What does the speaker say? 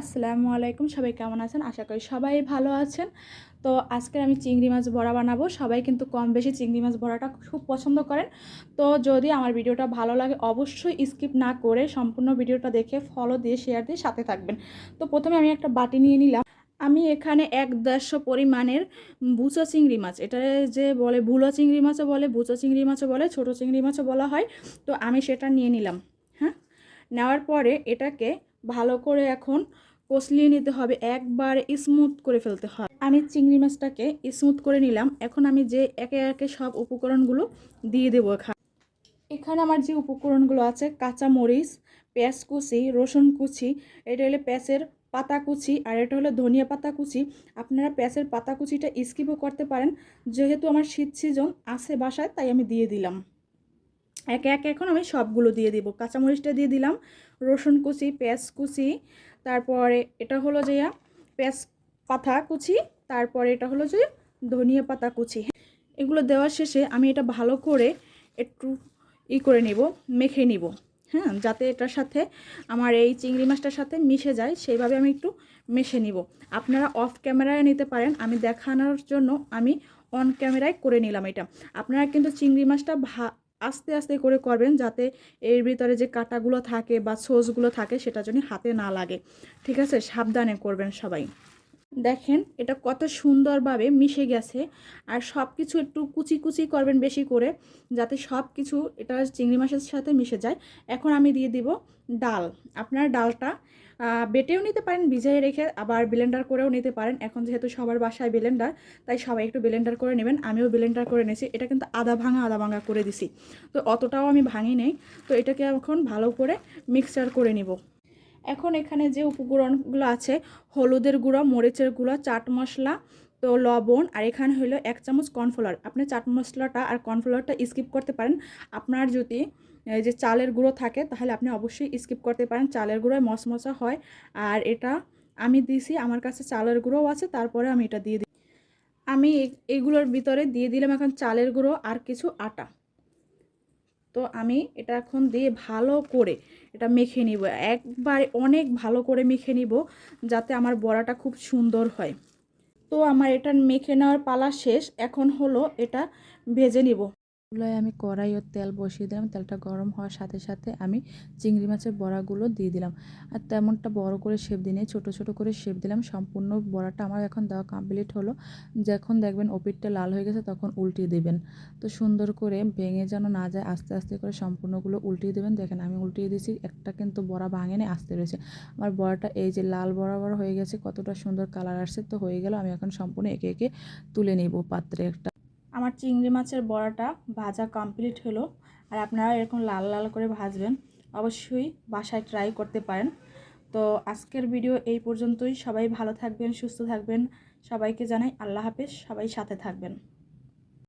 আসসালামু আলাইকুম। সবাই কেমন আছেন? আশা করি সবাই ভালো আছেন। তো আজকে আমি চিংড়ি মাছ বড়া বানাবো। সবাই কিন্তু কম বেশি চিংড়ি মাছ বড়াটা খুব পছন্দ করেন। তো যদি আমার ভিডিওটা ভালো লাগে, অবশ্যই স্কিপ না করে সম্পূর্ণ ভিডিওটা দেখে ফলো দিয়ে শেয়ার দিয়ে সাথে থাকবেন। তো প্রথমে আমি একটা বাটি নিয়ে নিলাম। আমি এখানে এক দেড়শো পরিমাণের বুচো চিংড়ি মাছ, এটা যে বলে ভুলো চিংড়ি মাছও বলে বুচো চিংড়ি মাছও বলে, ছোটো চিংড়ি মাছও বলা হয়। তো আমি সেটা নিয়ে নিলাম। হ্যাঁ? নেওয়ার পরে এটাকে ভালো করে এখন কষলিয়ে নিতে হবে, একবার স্মুথ করে ফেলতে হবে আমি চিংড়ি মাছটাকে স্মুথ করে নিলাম। এখন আমি যে একে একে সব উপকরণগুলো দিয়ে দেবো এখানে এখানে আমার যে উপকরণগুলো আছে, কাঁচা মরিচ, পেঁয়াজ কুচি, রসুন কুচি, এটা হলো পেঁয়াজের পাতা কুচি, আর এটা হলো ধনিয়া পাতা কুচি। আপনারা পেঁয়াজের পাতা কুচিটা স্কিপও করতে পারেন। যেহেতু আমার শীত সিজন আছে বাসায়, তাই আমি দিয়ে দিলাম। একে একে এখন আমি সবগুলো দিয়ে দিব। কাঁচামরিচটা দিয়ে দিলাম, রসুন কুচি, পেঁয়াজ কুচি, তারপরে এটা হলো যে পেঁয়াজ পাতা কুচি, তারপরে এটা হলো যে ধনিয়া পাতা কুচি। এগুলো দেওয়ার শেষে আমি এটা ভালো করে একটু ই করে নিব, মেখে নিব হ্যাঁ যাতে এটার সাথে আমার এই চিংড়ি মাছটার সাথে মিশে যায়, সেইভাবে আমি একটু মেশে নিব। আপনারা অফ ক্যামেরায় নিতে পারেন, আমি দেখানোর জন্য আমি অন ক্যামেরায় করে নিলাম এটা। আপনারা কিন্তু চিংড়ি মাছটা ভা আস্তে আস্তে করে করবেন যাতে এর ভিতরে যে কাটাগুলো থাকে বা সোসগুলো থাকে সেটা যেন হাতে না লাগে। ঠিক আছে? সাবধানে করবেন সবাই। দেখেন, এটা কত সুন্দরভাবে মিশে গেছে। আর সব কিছু একটু কুচি কুচি করবেন বেশি করে, যাতে সব কিছু এটা চিংড়ি মাছের সাথে মিশে যায়। এখন আমি দিয়ে দিব ডাল। আপনার ডালটা বেটেও নিতে পারেন, ভিজিয়ে রেখে আবার ব্লেন্ডার করেও নিতে পারেন। এখন যেহেতু সবার বাসায় ব্লেন্ডার তাই সবাই একটু ব্লেন্ডার করে নেবেন। আমিও ব্লেন্ডার করে নিয়েছি। এটা কিন্তু আদা ভাঙা আদা ভাঙা করে দিছি। তো অতটাও আমি ভাঙি নেই তো এটাকে এখন ভালো করে মিক্সচার করে নিব। এখন এখানে যে উপকরণগুলো আছে, হলুদের গুঁড়ো, মরিচের গুঁড়ো, চাট মশলা, তো লবণ, আর এখানে হলো এক চামচ কর্নফ্লাওয়ার। আপনি চাট মশলাটা আর কর্নফ্লাওয়ারটা স্কিপ করতে পারেন। আপনার যদি যে চালের গুঁড়ো থাকে, তাহলে আপনি অবশ্যই স্কিপ করতে পারেন। চালের গুঁড়োয় মশমশা হয়। আর এটা আমি দিছি, আমার কাছে চালের গুঁড়োও আছে, তারপরে আমি এটা দিয়ে দিই। আমি এগুলোর ভিতরে দিয়ে দিলাম এখন চালের গুঁড়ো আর কিছু আটা। তো আমি এটা এখন দিয়ে ভালো করে এটা মেখে নিব। একবার অনেক ভালো করে মেখে নিব যাতে আমার বড়াটা খুব সুন্দর হয়। তো আমার এটা মেখে নেওয়ার পালা শেষ। এখন হলো এটা ভেজে নিব। চুলায় আমি কড়াই ও তেল বসিয়ে দিলাম। তেলটা গরম হওয়ার সাথে সাথে আমি চিংড়ি মাছের বড়াগুলো দিয়ে দিলাম। আর তেমনটা বড় করে শেপ দিনে ছোট ছোট করে শেপ দিলাম। সম্পূর্ণ বড়াটা আমার এখন দেওয়া কমপ্লিট হলো। যখন দেখবেন ওপিটটা লাল হয়ে গেছে তখন উল্টিয়ে দেবেন। তো সুন্দর করে ভেঙে যেন না যায় আস্তে আস্তে করে সম্পূর্ণগুলো উল্টিয়ে দেবেন। দেখেন আমি উল্টিয়ে দিয়েছি, একটা কিন্তু বড়া ভাঙে নেই আস্তে রয়েছে। আমার বড়াটা এই যে লাল বরাবর হয়ে গেছে, কতটা সুন্দর কালার আসছে তো হয়ে গেল। আমি এখন সম্পূর্ণ একে একে তুলে নেব পাত্রে একটা। আমার চিংড়ি মাছের বড়াটা ভাজা কমপ্লিট হলো। আর আপনারা এরকম লাল লাল করে ভাজবেন, অবশ্যই বাসায় ট্রাই করতে পারেন। তো আজকের ভিডিও এই পর্যন্তই। সবাই ভালো থাকবেন, সুস্থ থাকবেন। সবাইকে জানাই আল্লাহ হাফেজ। সবাই সাথে থাকবেন।